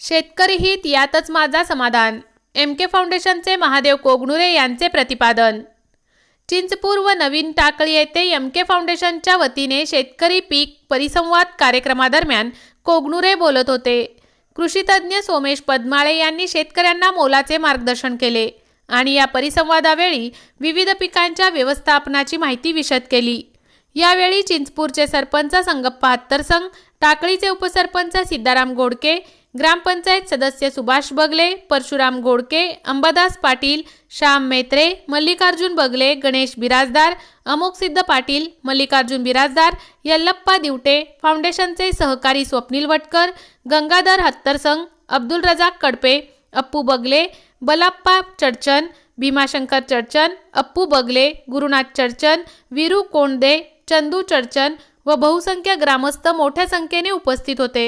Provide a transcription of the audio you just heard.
शेतकरी हित यातच माझा समाधान. एम के फाउंडेशनचे महादेव कोगणुरे यांचे प्रतिपादन. चिंचपूर व नवीन टाकळी येथे एम के फाउंडेशनच्या वतीने शेतकरी पीक परिसंवाद कार्यक्रमादरम्यान कोगणुरे बोलत होते. कृषीतज्ञ सोमेश पद्माळे यांनी शेतकऱ्यांना मोलाचे मार्गदर्शन केले आणि या परिसंवादावेळी विविध पिकांच्या व्यवस्थापनाची माहिती विशद केली. यावेळी चिंचपूरचे सरपंच संगप्पा हत्तरसंग टाकळीचे उपसरपंच सिद्धाराम गोडके ग्रामपंचायत सदस्य सुभाष बगले परशुराम गोडके अंबादास पाटील श्याम मेत्रे मल्लिकार्जुन बगले गणेश बिराजदार अमोक सिद्ध पाटील मल्लिकार्जुन बिराजदार यल्लप्पा दिवटे फाउंडेशनचे सहकारी स्वप्नील वटकर गंगाधर हत्तरसंग अब्दुल रजाक कडपे अप्पू बगले बलाप्पा चडचन भीमाशंकर चडचन अप्पू बगले गुरुनाथ चडचन वीरू कोंडदे चंदू चडचन व बहुसंख्य ग्रामस्थ मोठ्या संख्येने उपस्थित होते.